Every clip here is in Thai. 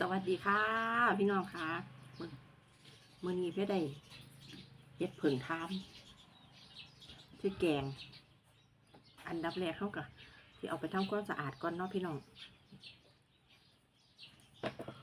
สวัสดีค่ะ พี่น้องค่ะมื้อมื่อนี้เพื่อได้เฮ็ดผึ่งทามที่แกง อันดับแรกเขาก็ที่เอาไปทำความสะอาดก่อนเนาะพี่น้อง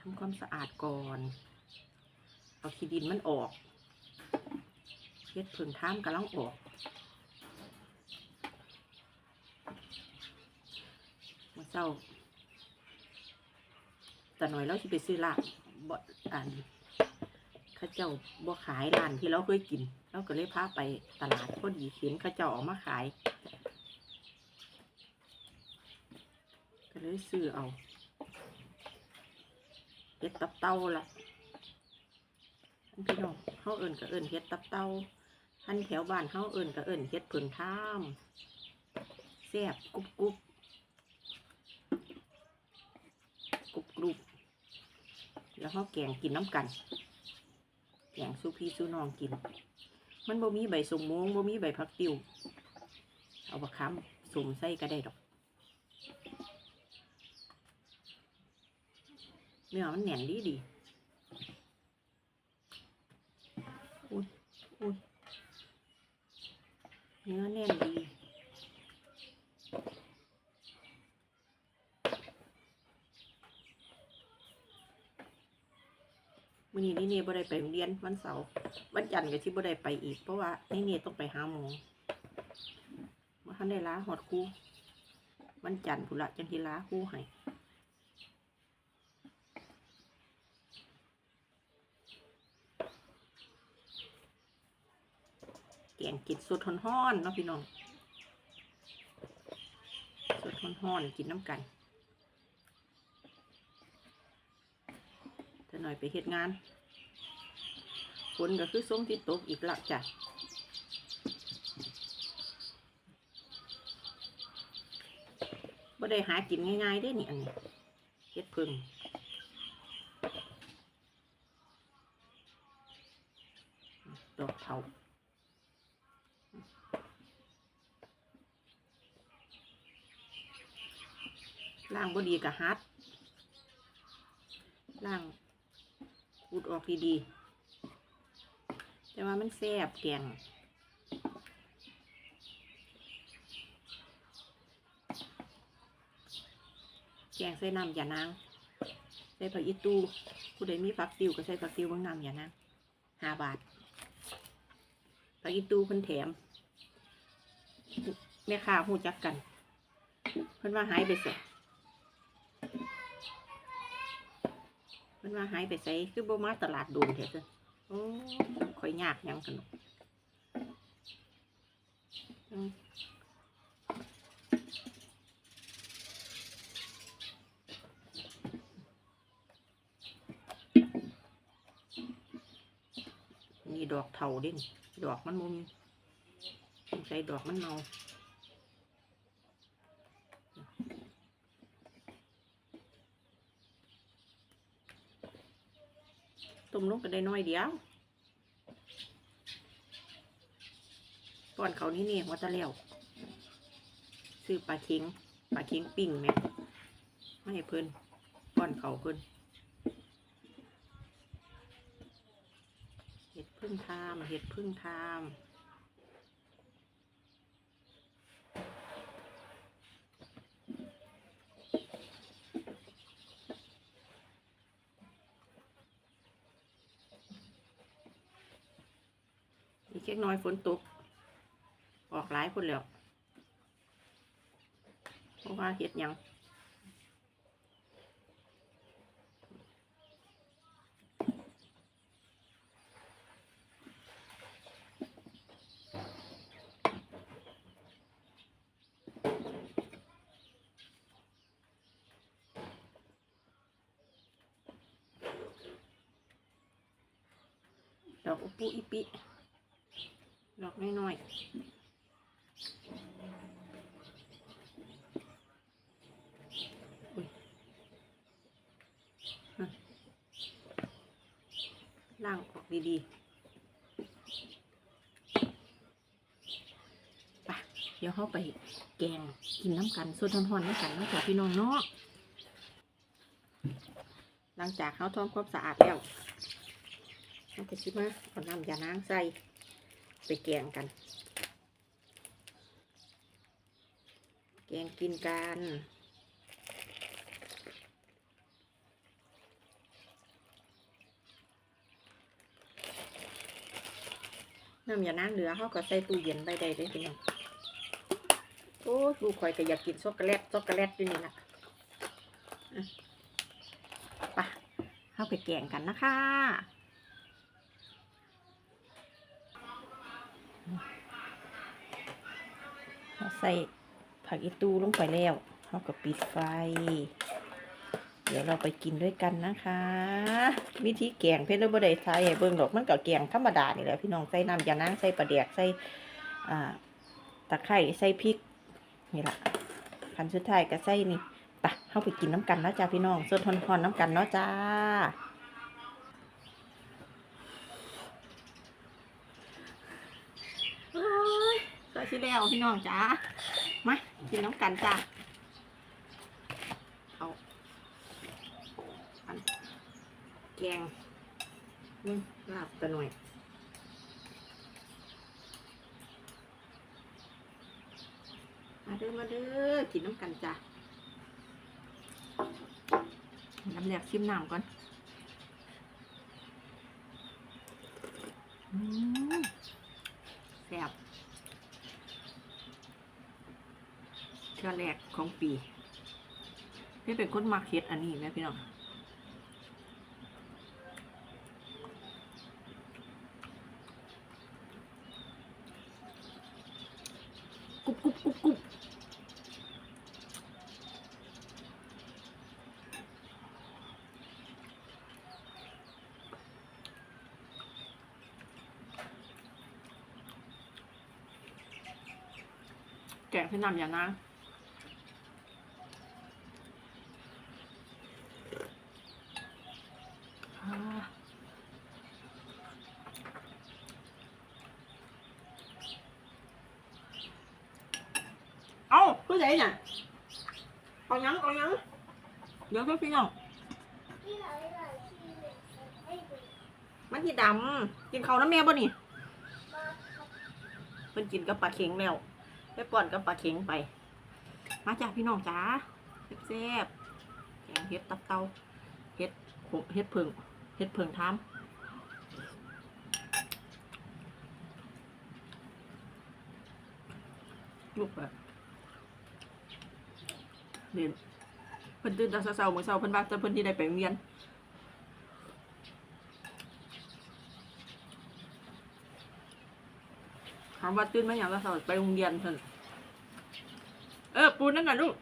ทำความสะอาดก่อน เอาขี้ดินมันออกเฮ็ดผึ่งทามกำลังออกมื่อเช้า แต่หน่อยเราสิไปซื้อลาบบ่อันเข้าเจ้าบ่ขายร้านที่เราเคยกิน เราก็เลยพาไปตลาดพอดีเห็นเข้าเจ้าออกมาขาย ก็เลยซื้อเอาเฮ็ดตับเต้าละอันพี่น้องเฮาเอิ้นก็เอิ้นเฮ็ดตับเต้าอันแถวบ้านเฮาเอิ้นก็เอิ้นเฮ็ดผึ่งท่ามแซ่บกรุบกรุบ กรุบกแล้วเขาแกงกินน้ำกัน แกงสู้พี่สู้น้องกิน มันบ่มีใบสมมงบ่มีใบผักติวเอาบะค้ำสมใส่ก็ได้ดอกเนื้อมันแหน่นดีดีอุ้ยอุ้ยเนื้อแน่นดี มื่อนี้นี่เน่บ่ได้ไปโรงเรียนวันเสาร์วันจันทร์ก็ที่บ่ได้ไปอีก เพราะว่านี่เน่ต้องไปหาหมอว่าท่านได้ล้าหอดครูวันจันทร์พุนละจังทีล้าครูให้แกงกินสดฮ้อนๆเนาะพี่น้องสดฮ้อนๆกินน้ำกัน จะหน่ อยไปเฮ็ดงานฝนก็คือทรงที่ตกอีกละจ้ะบ่ได้หากินง่ายๆได้นี่อันนี้เฮ็ดพึ่งดอกเทาล่างบ่ดีกับฮัดล่าง ขูดออกดีๆ แต่ว่ามันแซ่บแกงแกงใส่น้ำอย่านางใส่ผักอีตูผู้ใดมีผักติวก็ใส่ผักติวบางน้ำอย่านางห้าบาทผักอีตูเพิ่นแถมแม่ค้าหูจักกัน เพิ่นว่าหายไปเสีย มัน ว่าหายไปใส่คือบ่มาตลาดโดนแท้ซะโอ้ค่อยยากหยังกันเนาะอืมนี่ดอกเถาเด่นดอกมันมุมใส่ดอกมันเมาต้ มลงก็ได้น้อยเดียวก่อนเขานี่นี่หัวตะเลี้ยวซื้อปลาเค็งปลาเค็งปิ้งไหมไม่เพิ่นก่อนเขาเพิ่นเห็ดพึ่งทามเห็ดพึ่งทาม เล็กน้อยฝนตก ออกหลายคนแล้วเพราะว่าเห็ดหยังดอกอุปุอิปิ ดอกน้อยๆล่างออกดีๆไปเดี๋ยวเขาไปแกงกินน้ำกันสดทอนๆน้ำกันนาะจ้ะพี่น้องเนาะหลังจากเขาทำความสะอาดแล้วเราไปชิมาเอาน้ำยานางใส่ ไปแกงกัน แกงกินกันน้ำยานางเหลือเขาก็ใส่ตู้เย็นไปได้เลยพี่น้องโอ้ลูกคอยก็อยากกินช็อกโกแลตช็อกโกแลตด้วยนี่นะอะไปเข้าไปแกงกันนะคะ เราใส่ผักอีตูลงไปแล้วเขาก็ปิดไฟ เดี๋ยวเราไปกินด้วยกันนะคะ วิธีแกงเพชรบดไทยเบิ่งดอกมันก็แกงธรรมดานี่แหละพี่น้องใส่น้ำยานางใส่ปลาแดกใส่ตะไคร้ใส่พริกนี่แหละคันสุดท้ายก็ใส่นี่ไปเข้าไปกินน้ำกันนะจ้าพี่น้องสดทอนๆน้ำกันเนาะจ้าโอ้ ยก็ชิแล้วพี่น้องจ้ามากินน้ำกันจ้าเอาอันแกงมึงลาบตะหน่อยมาเด้อมาเด้อกินน้ำกันจ้ะน้ำแรกชิมน้ำก่อนอืมแซ่บเทื่อแร กของปี พี่เป็นคนมักเฮ็ดอันนี้ไหมพี่น้องกุบกุบกุบกุบแกงพี่น้ำอย่านะอ่าเอาคือไหนน่ะเอา ยังเอายังเดี๋ยวพี่น้องมันที่ดำกินเขาน้ำแม่บ่นี่เพิ่นกินกับปลาเข็งแล้วไปป้อนกับปลาเข็งไป มาจ้าพี่น้องจ้าแซ่บๆแกงเห็ดตับเตาเห็ดโขเห็ดเพิงเห็ดเพิงทามลูกแบบ นเพิ่นตื่นแต่เช้าๆมื้อเช้าเพิ่นว่าจะเพิ่นที่ได้ไปโรงเรียนถามว่าตื่นมาอย่างละสาวไปโรงเรียนเพิ่นเออปูนั่นน่ะลูก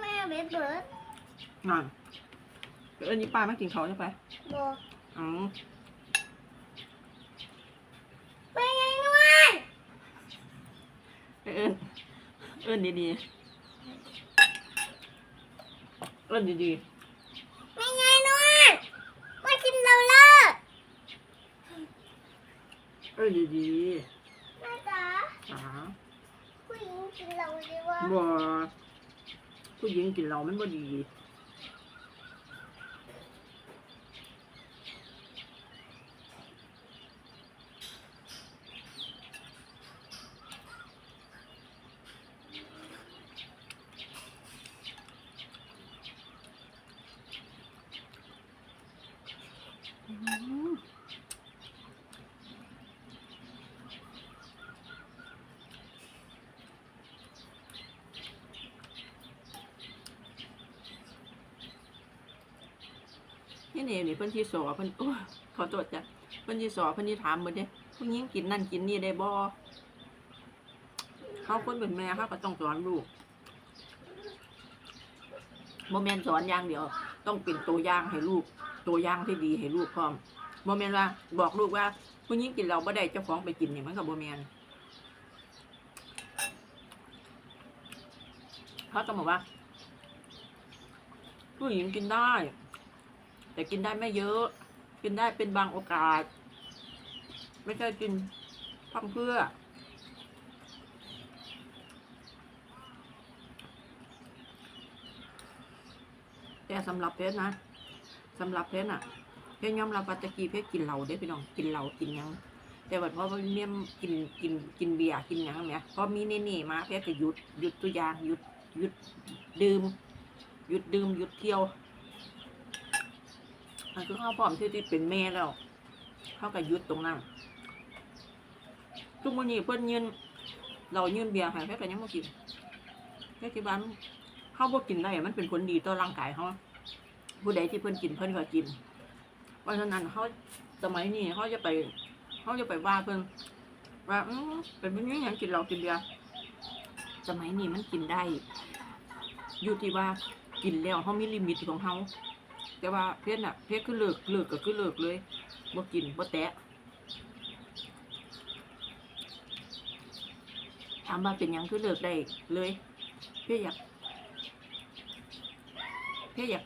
แม่เบ็ดเบิร์ดนั่นเออนี่ป้ามากินเขาวใช่ไหมบอกอ๋อ ไปไงนวล เอิญ เอิญดีๆเอิญดีไปไงนวลมากินเราเลิกๆเอิญดีแม่จ๋าๆอ๋อผู้หญิงกินเราดีวะบ่ผู้หญิงกินเหล้ามันบ่ดี อืม นี่เนี่นี่เพิ่นที่สอเพิ่นโอ้ขอโทษจ้ะเพิ่นที่สอเพิ่นที่ถามเบิ่นเด้ผู้หญิงกินนั่นกินนี่ได้บ่เขาคนเป็นแม่เขาก็ต้องสอนลูกบ่แม่นสอนอย่างเดียว ต้องเป็นตัวอย่างให้ลูก ตัวอย่างที่ดีให้ลูกพร้อมบ่แม่นว่า บอกลูกว่าผู้หญิงกินเราบ่ได้เจ้าของไปกินเนี่ยมันก็บ่แม่นเขาต้องบอกว่าผู้หญิงกินได้ แต่กินได้ไม่เยอะ กินได้เป็นบางโอกาส ไม่ใช่กินทำเพื่อ แต่สำหรับเพชรนะสำหรับเพชรอะเพชรยอมรับว่าตะกีเพชรกินเหล่าได้พี่น้องกินเหล่ากินยังแต่วันพ่อเมี่ยมกินกินกินเบียร์กินยังเนี่ยพอมีเน่ๆมาเพชรก็หยุดหยุดตัวอย่างหยุดหยุดดื่มหยุดดื่มหยุดเที่ยว มันคือเข้าพร้อมที่ที่เป็นแม่แล้วเขาก็หยุดตรงนั้นทุกมื้อนี้เพิ่นยืนเรายืนเบียร์ให้เพิ่นก็ยังบ่กินแค่ที่บ้านเขาบ่กินได้มันเป็นผลดีต่อร่างกายเขาผู้ใดที่เพิ่นกินเพิ่นก็กินเพราะฉะนั้นเขาสมัยนี้เขาจะไปเขาจะไปว่าเพิ่นว่าอืมเป็นแบบนี้ยังกินเรากินเบียร์สมัยนี้มันกินได้ อยู่ที่ว่ากินแล้วเขามีลิมิตของเขา แต่ว่าเพชรน่ะเพชรคือเลิกเลิกก็คือเลิกเลยบ่กินบ่แตะถามว่าเป็นยังคือเลิกได้เลยเพชรอยากเพชรอยาก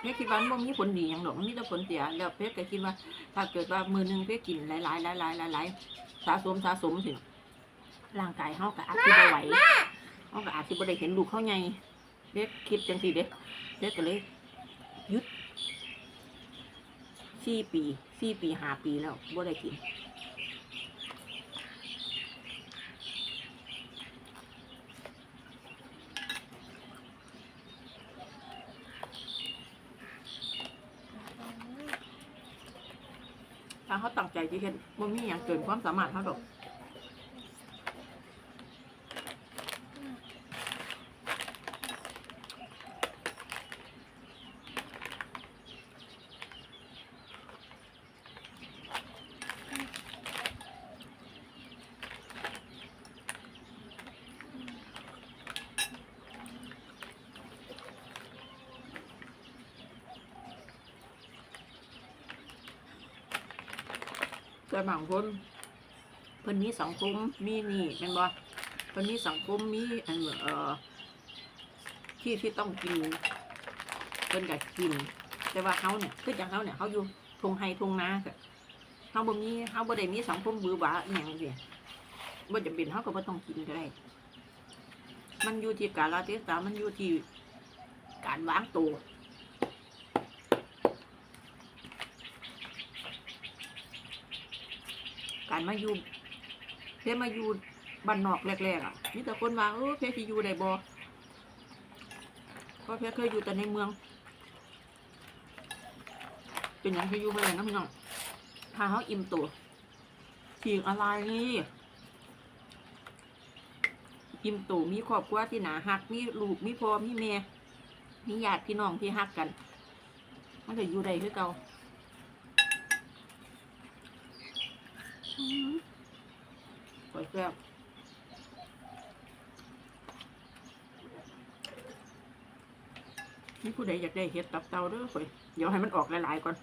เพชรคิดว่ามันมีผลดีหยังหรอกมันมีแต่ผลเสียแล้วเพชรก็คิดว่า ถ้าเกิดว่ามือหนึ่งเพชรกินหลายๆหลายๆหลายๆหลายๆสะสมสะสมถึงร่างกายเฮาก็อาจสิบ่ไหวเฮาก็อาจสิบ่ได้เห็นลูกเขาใหญ่เพชรคิดจังซี่เด้เพชรก็เลยหยุด สี่ปีสี่ปีห้าปีแล้วบ่ได้กินถ้าเขาตั้งใจจะเห็นบ่มีอย่างเกินความสามารถเขาดอก แต่บางคนเพิ่นมีสังคมมีนี่แม่นบ่เพิ่นมีสังคมมีอันเอ่อที่ที่ต้องกินเพิ่นก็กิน แต่ว่าเขาเนี่ยคือจังเขาเนี่ยเขาอยู่ทงไฮทงนาก็เขาบ่มีเขาบ่ได้มีสังคมบือหวาอหย่างเดียบ่จำเป็นเขาก็บ่ต้องกินก็ได้ มันอยู่ที่กาลเทศะมันอยู่ที่การวางตัว การมาอยู่เพชรมาอยู่บ้านนอกแรกๆอะมีแต่คนว่าเออเพชรที่อยู่ได้บ่เพราะเพชรเคยอยู่แต่ในเมือง เป็นอย่างที่อยู่ไปเลยนะพี่น้องถ้าเขาอิ่มตัวสิ่งอะไรนี่อิ่มตัวมีครอบครัวที่หนาหักมีลูกมีพ่อมีแม่มีญาติพี่น้องที่หักกัน มันจะอยู่ได้คือเก่า ปล่อยแก้วนี่ผู้ใดอยากได้เห็ดตับเตาเด้อข่อยเดี๋ยวให้มันออกหลายๆก่อน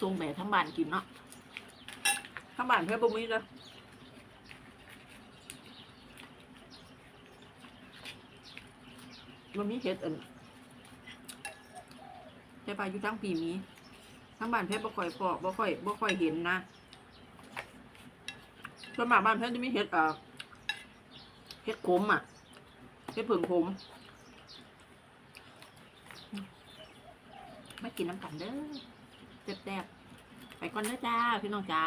ส่งแม่ทั้งบ้านกินเนาะทั้งบ้านเพื่อบุมีเลย มันมีเห็ดอันแต่ปลาอยู่ทั้งปีมีทั้งบ้านเพชรบ่ค่อยพอบ่ค่อยบ่ค่อยเห็นนะส่วนมากบ้านเพชรจะมีเห็ดเอ่อเห็ดขมอะเห็ดผึ่งขมมากินน้ำกันเด้อแซ่บๆไปก่อนเด้อจ้าพี่น้องจ้า